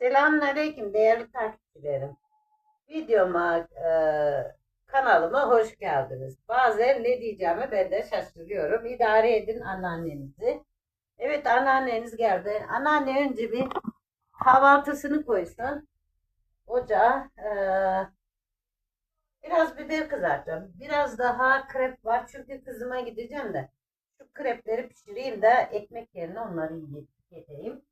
Selamünaleyküm değerli takipçilerim. Videoma, e, kanalıma hoş geldiniz. Bazen ne diyeceğimi ben de şaşırıyorum. İdare edin anneannenizi. Evet anneanneniz geldi. Anneanne önce bir kahvaltısını koysun. Ocağa e, biraz biber kızartacağım. Biraz daha krep var çünkü kızıma gideceğim de. Şu krepleri pişireyim de ekmek yerine onları yiyeyim.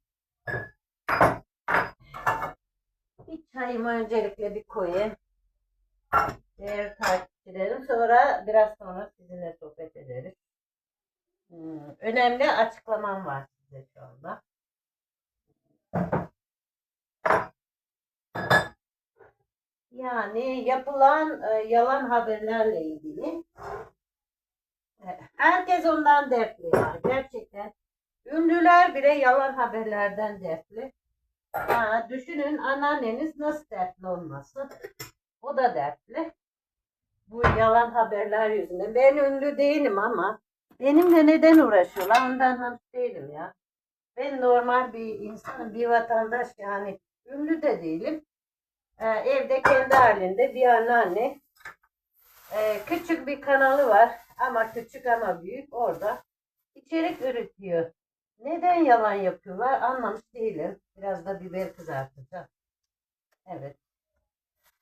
Bir çayımı öncelikle bir koyayım. Değerli takipçilerim. Sonra biraz sonra sizinle sohbet ederiz. Hmm, önemli açıklamam var size şu anda. Yani yapılan e, yalan haberlerle ilgili e, herkes ondan dertli yani gerçekten. Ünlüler bile yalan haberlerden dertli. Ha, düşünün anneanneniz nasıl dertli olmasın. O da dertli. Bu yalan haberler yüzünden. Ben ünlü değilim ama benimle neden uğraşıyorlar ondan anlamış değilim ya. Ben normal bir insanım, bir vatandaş yani ünlü de değilim. Ee, evde kendi halinde bir anneanne. Ee, küçük bir kanalı var ama küçük ama büyük orada içerik üretiyor. Neden yalan yapıyorlar anlamış değilim. Biraz da biber kızartacağım. Evet.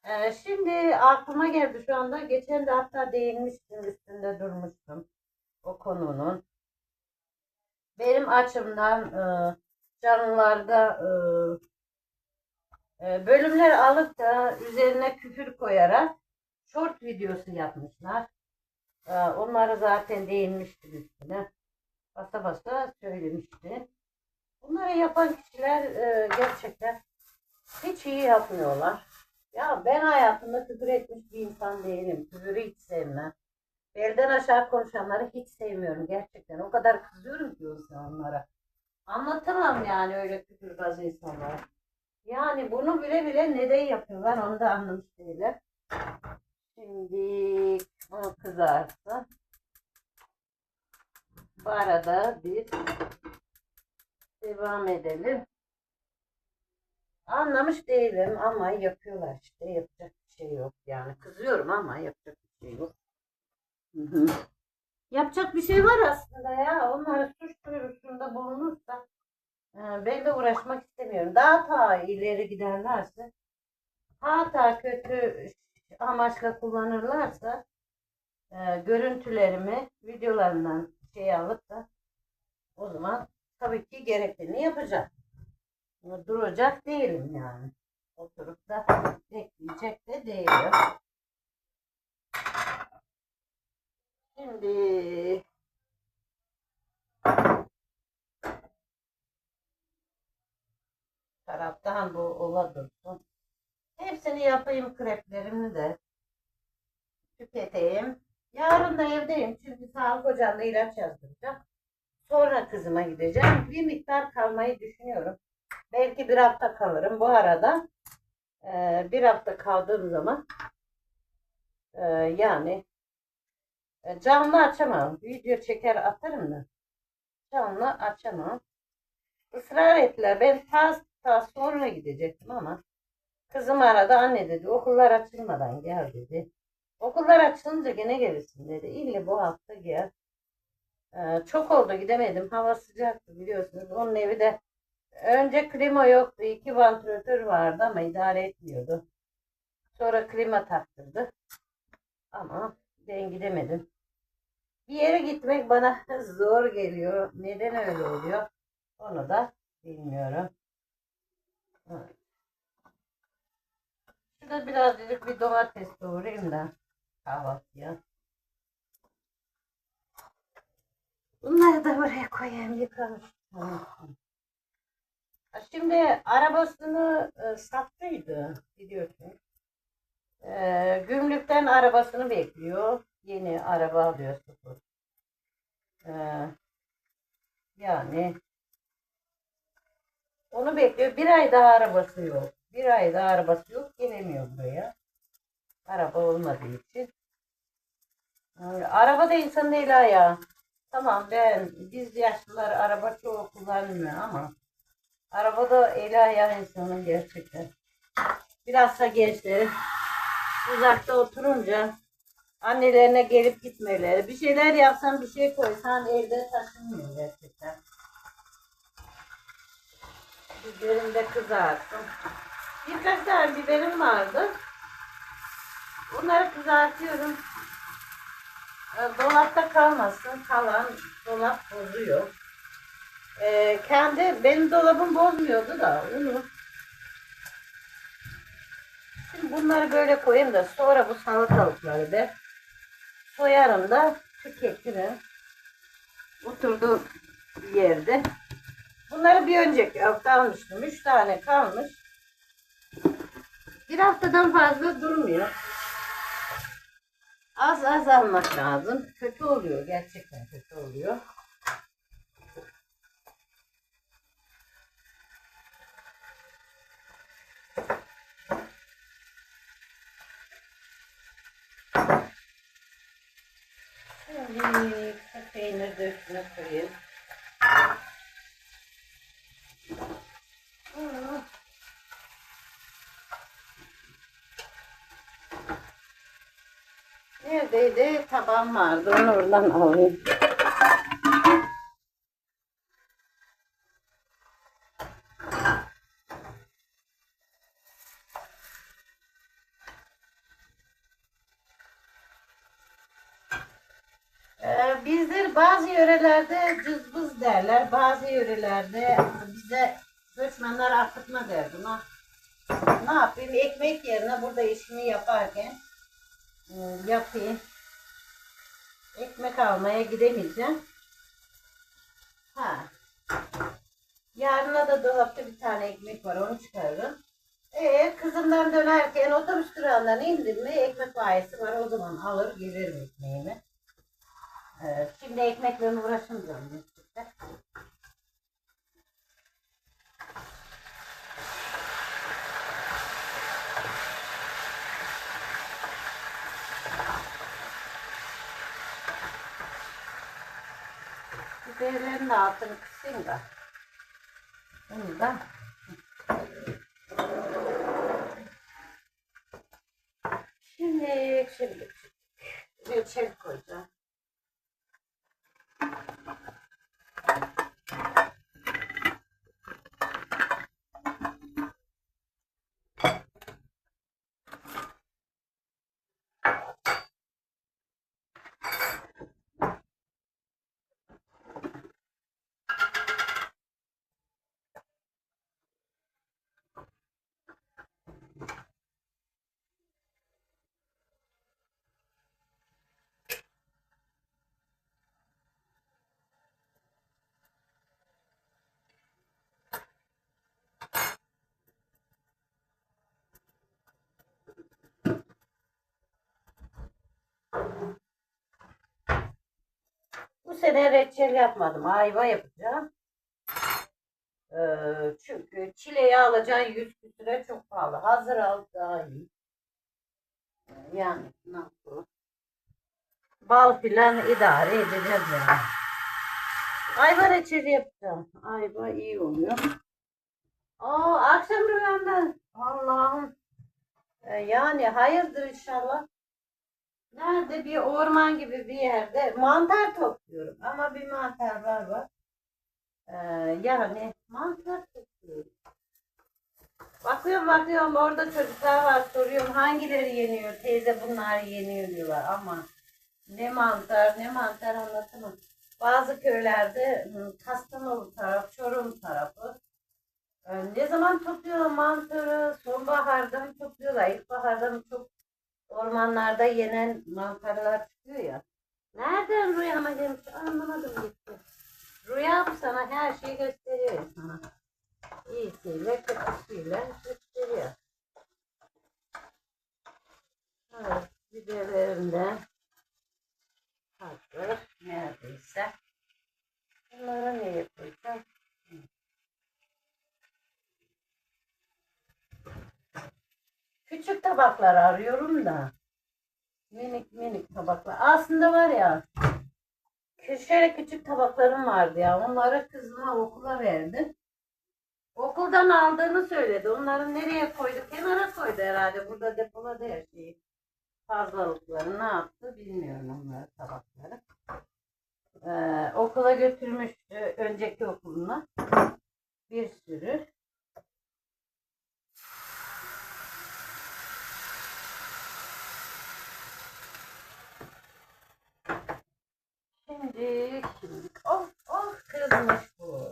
Ee, şimdi aklıma geldi şu anda. Geçen de hatta değinmiştim üstünde durmuştum. O konunun. Benim açımdan e, canlılarda e, e, bölümler alıp da üzerine küfür koyarak short videosu yapmışlar. E, onları zaten değinmiştim üstüne basa basa söylemişti. Bunları yapan kişiler e, gerçekten hiç iyi yapmıyorlar. Ya ben hayatımda küfür etmiş bir insan değilim. Küfürü hiç sevmem. Belden aşağı konuşanları hiç sevmiyorum gerçekten. O kadar kızıyorum ki o insanlara. Anlatamam yani öyle küfürbaz insanlara. Yani bunu bile bile neden yapıyorlar onu da anlamış değilim. Şimdi o kızarsa bu arada bir devam edelim. Anlamış değilim ama yapıyorlar işte. Yapacak bir şey yok. Yani kızıyorum ama yapacak bir şey yok. Yapacak bir şey var aslında ya. Onları suç duyurusunda bulunursa e, ben de uğraşmak istemiyorum. Daha ta ileri giderlerse daha ta kötü amaçla kullanırlarsa e, görüntülerimi videolarından şey alıp da o zaman tabii ki gerektiğini yapacağım. Duracak değilim yani. Oturup da bekleyecek de değilim. Şimdi taraftan bu ola dursun. Hepsini yapayım kreplerimi de tüketeyim. Yarın da evdeyim çünkü sağlık ocağında ilaç yazdıracağım. Sonra kızıma gideceğim. Bir miktar kalmayı düşünüyorum. Belki bir hafta kalırım. Bu arada e, bir hafta kaldığım zaman e, yani e, canlı açamam. Video çeker atarım da canlı açamam. Israr ettiler. Ben ta, ta sonra gidecektim ama kızım aradı. Anne dedi okullar açılmadan gel dedi. Okullar açılınca gene gelirsin dedi. İlle bu hafta gel. Ee, çok oldu gidemedim. Hava sıcaktı biliyorsunuz. Onun evi de önce klima yoktu. iki vantilatör vardı ama idare etmiyordu. Sonra klima taktırdı. Ama ben gidemedim. Bir yere gitmek bana zor geliyor. Neden öyle oluyor? Onu da bilmiyorum. Evet. Şurada birazcık bir domates doğrayayım da kahvaltıya. Bunları da buraya koyayım yıkamış. Şimdi arabasını e, sattıydı biliyorsun. E, gümrükten arabasını bekliyor. Yeni araba alıyor sıfır. E, yani onu bekliyor. Bir ay daha arabası yok. Bir ay daha arabası yok. Gelemiyor buraya. Araba olmadığı için. Araba da insan değil ya. Tamam ben biz yaşlılar araba çoğu kullanmıyor ama Arabada eli ayağı insanın gerçekten. Bilhassa gençlerin uzakta oturunca annelerine gelip gitmeleri. Bir şeyler yapsan bir şey koysan elde taşınmıyor gerçekten. Biberim de kızarsın. Birkaç tane biberim vardı. Onları kızartıyorum. E, Dolapta kalmasın. Kalan dolap bozuyor. E, kendi benim dolabım bozmuyordu da onu. Şimdi bunları böyle koyayım da sonra bu salatalıkları da soyarım da tüketirim. Oturduğum yerde. Bunları bir önceki hafta almıştım. Üç tane kalmış. Bir haftadan fazla durmuyor. Az az almak lazım. Kötü oluyor. Gerçekten kötü oluyor. Şimdi peynir de koyayım. Hmm. Neredeydi? Tabağım vardı. Onu oradan alayım. Ee, bazı yörelerde cızbız derler. Bazı yörelerde bize göçmenler akıtma der buna. Ne yapayım? Ekmek yerine burada işimi yaparken e, yapayım. Ekmek almaya gidemeyeceğim. Ha. Yarına da dolapta bir tane ekmek var. Onu çıkarırım. Ee, kızımdan dönerken otobüs durağından indim mi ekmek bayisi var. O zaman alır gelirim ekmeğimi. Ee, şimdi ekmekle uğraşmayacağım. Biberlerin de altını kısayım da. Bunu da. Şimdi şimdi reçel koyacağım. Bu sene reçel yapmadım. Ayva yapacağım. Ee, çünkü çileği alacağın 100 küsüre çok pahalı. Hazır al daha iyi. Ee, Yani yapalım? Bal filan idare edeceğiz yani. Ayva reçeli yapacağım. Ayva iyi oluyor. Aa, akşam rüyamda. Allah'ım. Ee, yani hayırdır inşallah. Nerede bir orman gibi bir yerde mantar topluyorum. Ama bir mantarlar var. Ee, yani mantar topluyorum. Bakıyorum bakıyorum orada çocuklar var soruyorum hangileri yeniyor teyze bunlar yeniyor diyorlar ama ne mantar ne mantar anlatamam. Bazı köylerde Kastamonu taraf, Çorum tarafı e, ne zaman topluyor mantarı? Sonbaharda mı topluyorlar? İlkbaharda mı çok ormanlarda yenen mantarlar çıkıyor ya. Nereden rüyama gelmiş anlamadım gitti. Rüyam sana her şeyi gösteriyor sana. İyisiyle kötüsüyle gösteriyor. Evet, biberlerimden hazır neredeyse. Bunlara ne yapacağım? Küçük tabaklar arıyorum da. Minik minik tabaklar. Aslında var ya. Şöyle küçük tabaklarım vardı ya. Onları kızıma okula verdim. Okuldan aldığını söyledi. Onları nereye koydu? Kenara koydu herhalde. Burada depoladı her şeyi. Fazlalıkları ne yaptı bilmiyorum onları tabakları. Ee, okula götürmüştü önceki okuluna. Bir sürü. Şimdi, şimdi, of of kızmış bu.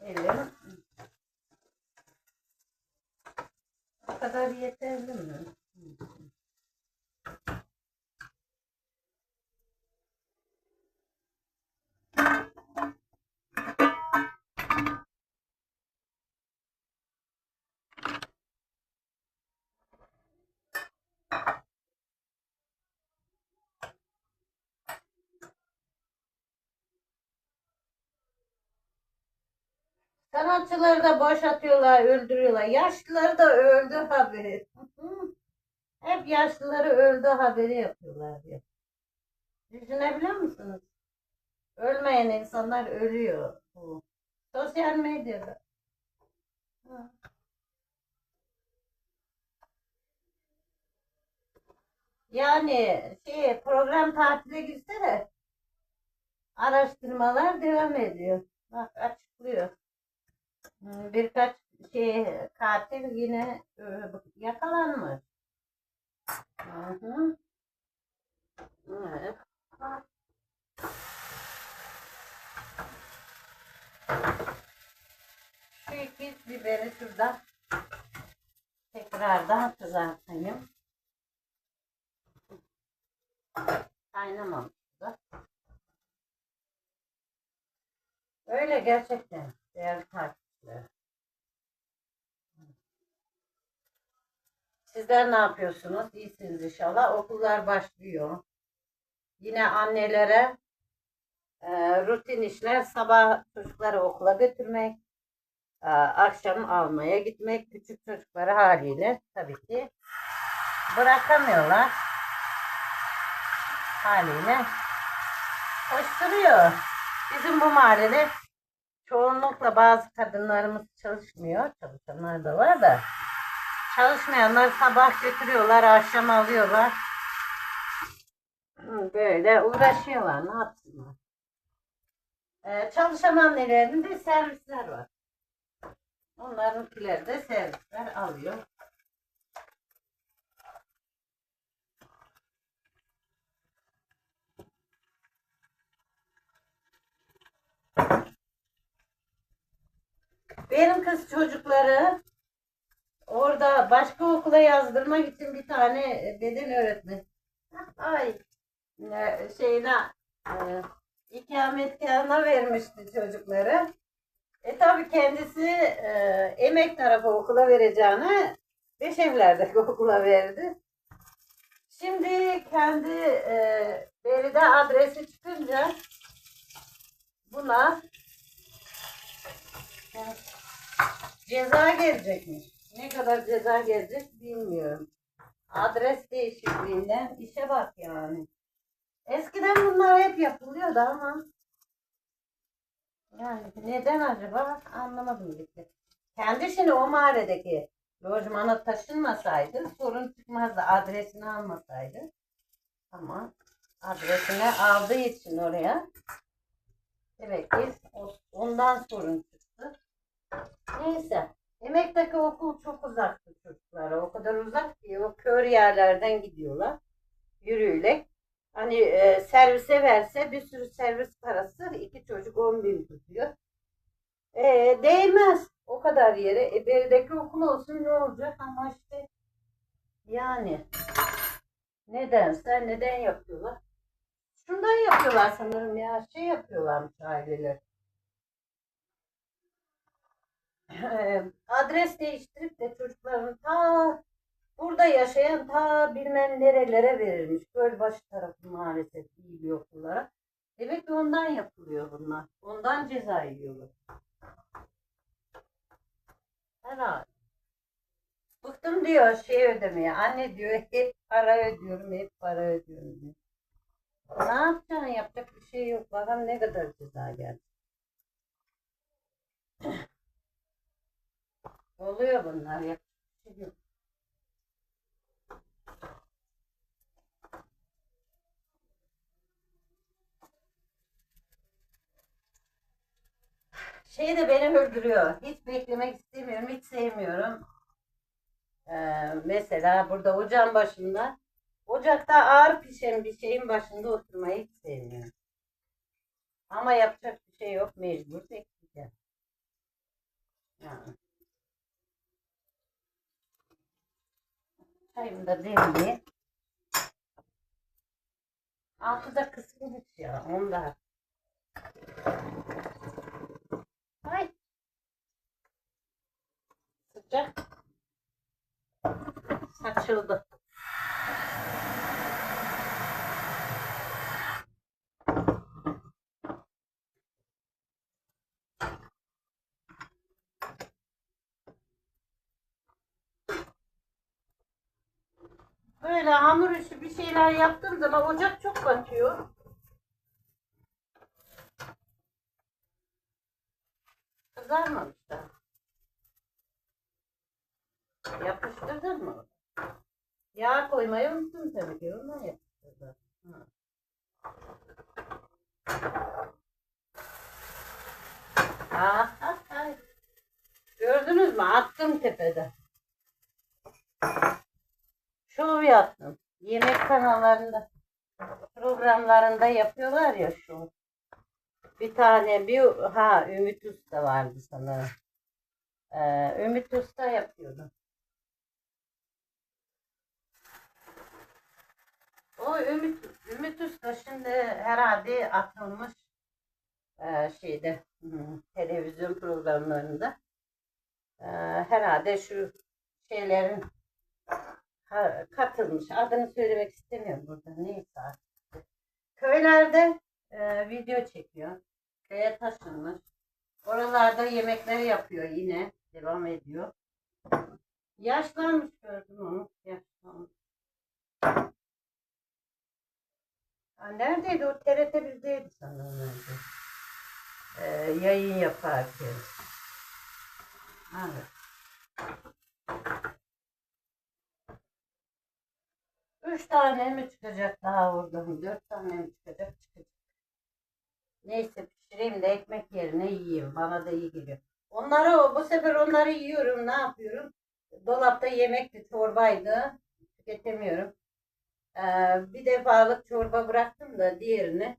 Elim. Bu kadar yeterli mi? Sanatçıları da boşatıyorlar, öldürüyorlar. Yaşlıları da öldü haberi. Hep yaşlıları öldü haberi yapıyorlar diyor. Düşünebiliyor musunuz? Ölmeyen insanlar ölüyor. Bu. Sosyal medyada. Hı. Yani şey program tatile girse de araştırmalar devam ediyor. Bak açıklıyor. Hmm, Birkaç şey katil yine e, yakalanmış. Hı hı. Evet. Şu iki biberi şurada tekrardan kızartayım. Kaynamamış da. Öyle gerçekten değerli takipçiler. Sizler ne yapıyorsunuz? İyisiniz inşallah. Okullar başlıyor. Yine annelere e, rutin işler sabah çocukları okula götürmek, e, akşam almaya gitmek. Küçük çocukları haliyle tabii ki bırakamıyorlar. Haliyle koşturuyor. Bizim bu mahallede çoğunlukla bazı kadınlarımız çalışmıyor. Çalışanlar da var da. Çalışmayanlar sabah götürüyorlar, akşam alıyorlar. Böyle uğraşıyorlar. Ne yapsınlar? Ee, çalışan annelerin servisler var. Onlarınkiler de servisler alıyor. Benim kız çocukları orada başka okula yazdırmak için bir tane beden öğretmeni. Ay e, şeyine e, ikametgahına vermişti çocukları. E tabi kendisi e, emek tarafı okula vereceğine beş evlerdeki okula verdi. Şimdi kendi e, veride adresi çıkınca buna e, ceza gelecekmiş. Ne kadar ceza gelecek bilmiyorum. Adres değişikliğinden işe bak yani. Eskiden bunlar hep yapılıyordu ama yani neden acaba anlamadım gitti. Kendi şimdi o mahalledeki lojmana taşınmasaydı sorun çıkmazdı. Adresini almasaydı. Ama adresini aldığı için oraya demek ki ondan sorun çıktı. Neyse. Emekteki okul çok uzaktı çocuklara. O kadar uzak ki o kör yerlerden gidiyorlar. Yürüyerek. Hani e, servise verse bir sürü servis parası iki çocuk 10 bin tutuyor. E, değmez o kadar yere. E, berideki okul olsun ne olacak ama işte yani nedense neden yapıyorlar? Şundan yapıyorlar sanırım ya şey yapıyorlarmış aileler. Adres değiştirip de çocukların ta burada yaşayan ta bilmem nerelere verilmiş. Gölbaşı tarafı maalesef iyi bir okullara. Demek ki ondan yapılıyor bunlar. Ondan ceza yiyorlar. Herhalde. Bıktım diyor şey ödemeye. Anne diyor hep para ödüyorum, hep para ödüyorum diyor. Ne yapacaksın? Yapacak bir şey yok. Bakalım ne kadar ceza geldi. Oluyor bunlar ya. Şey de beni öldürüyor. Hiç beklemek istemiyorum. Hiç sevmiyorum. Ee, mesela burada ocağın başında ocakta ağır pişen bir şeyin başında oturmayı hiç sevmiyorum. Ama yapacak bir şey yok. Mecbur bekleyeceğim. Yani. Çayımı da demleyeyim. Altı da kısılmış ya. Onda. Ay. Sıcak. Saçıldı. Böyle hamur işi bir şeyler yaptığım zaman ocak çok batıyor. Kızarmamış da. Yapıştırdın mı? Yağ koymayı unuttum tabii ki. Ondan yapıştırdım. Gördünüz mü? Attım tepede. Şov yaptım. Yemek kanallarında programlarında yapıyorlar ya şu. Bir tane bir ha Ümit Usta vardı sanırım. Ee, Ümit Usta yapıyordu. O Ümit, Ümit Usta şimdi herhalde atılmış ee, şeyde televizyon programlarında. Ee, herhalde şu şeylerin katılmış. Adını söylemek istemiyorum burada. Neyse. Köylerde e, video çekiyor. Köye taşınmış. Oralarda yemekleri yapıyor yine. Devam ediyor. Yaşlanmış gördüm onu. Yaşlanmış. Ha, neredeydi o TRT bizdeydi sanırım önce. Ee, yayın yaparken. Evet. Üç tane mi çıkacak daha oradan? Dört tane mi çıkacak? Çıkacak. Neyse pişireyim de ekmek yerine yiyeyim. Bana da iyi geliyor. Onları bu sefer onları yiyorum. Ne yapıyorum? Dolapta yemekti, çorbaydı. Tüketemiyorum. Ee, bir defalık çorba bıraktım da diğerini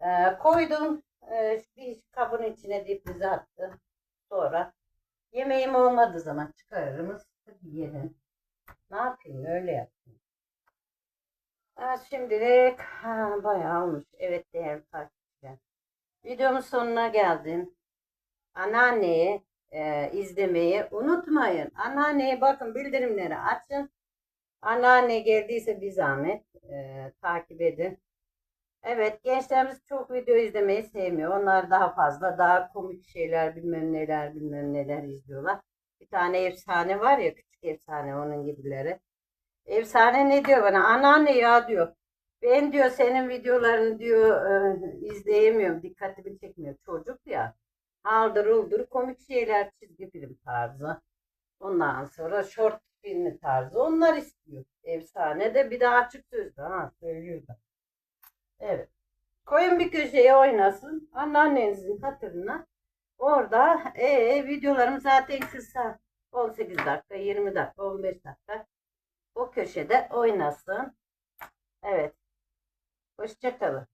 e, koydum. E, bir kabın içine difrize attım. Sonra yemeğim olmadığı zaman çıkarırım, ısıtıp yerim. Ne yapayım? Öyle yapayım. Evet, şimdilik ha, bayağı olmuş. Evet değerli takipçiler. Videomun sonuna geldim. Anneanneyi e, izlemeyi unutmayın. Anneanneye bakın bildirimleri açın. Anneanne geldiyse bir zahmet e, takip edin. Evet gençlerimiz çok video izlemeyi sevmiyor. Onlar daha fazla daha komik şeyler bilmem neler bilmem neler izliyorlar. Bir tane efsane var ya küçük efsane onun gibileri. Efsane ne diyor bana? Anneanne ya diyor. Ben diyor senin videolarını diyor e, izleyemiyorum. Dikkatimi çekmiyor. Çocuk ya. Haldır uldur komik şeyler çizgi film tarzı. Ondan sonra short filmi tarzı. Onlar istiyor. Efsane de bir daha açık sözlü. Ha söylüyor da. Evet. Koyun bir köşeye oynasın. Anneannenizin hatırına. Orada e, videolarım zaten kısa. 18 dakika, 20 dakika, 15 dakika. O köşede oynasın. Evet. Hoşçakalın.